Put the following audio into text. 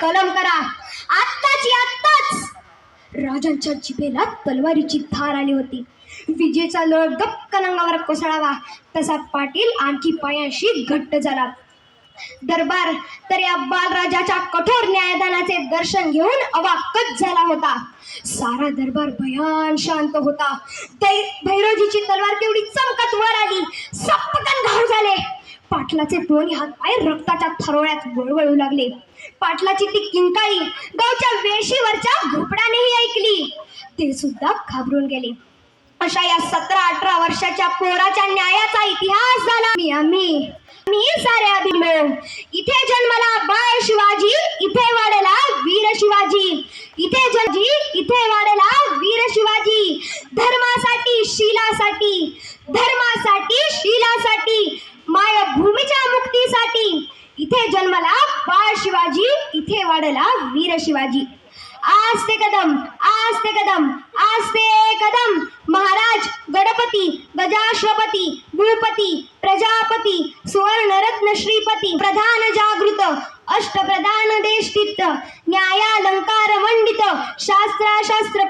कलम करा. आत्ताची आत्ताच. राजांच्या जिभेला तलवारीची धार आली होती. विजेचा लोळ गप्प अंगावर कोसळावा. तसा पाटील आणखी पायाशी घट्ट झाला. दरबार तर या बालराजाच्या कठोर न्यायदानाचे दर्शन घेऊन अवाकच झाला होता. सारा दरबार भयान शांत होता. दै भैरवजीची तलवार तेवढी चमकत वर आली. पाटलाचे दोन्ही हात पाय रक्ताच्या थरोळ्यात वळवळू लागले. पाटलाची ती किंकाळी गावच्या वेशीवरच्या घोपडानेही ऐकली. ते सुद्धा घाबरून गेले. अशा या सतरा अठरा वर्षाच्या पोराच्या न्यायाचा इतिहास झाला. मी आम्ही मी सारे अभिमो इथे जन्मला बाळ शिवाजी इथे वाढला वीर शिवाजी. इथे जन्मजी इथे वाढला वीर शिवाजी. धर्मासाठी शिलासाठी धर्म इथे जन्मला. बाळ शिवाजी इथे वाढला वीर शिवाजी. आस्ते कदम आस्ते कदम आस्ते कदम. महाराज गणपती गजाश्वपती भूपती प्रजापती सुवर्णरत्न श्रीपती प्रधान जागृत अष्टप्रधान देष्टित न्यायालंकार मंडित शास्त्राशास्त्र शास्त्र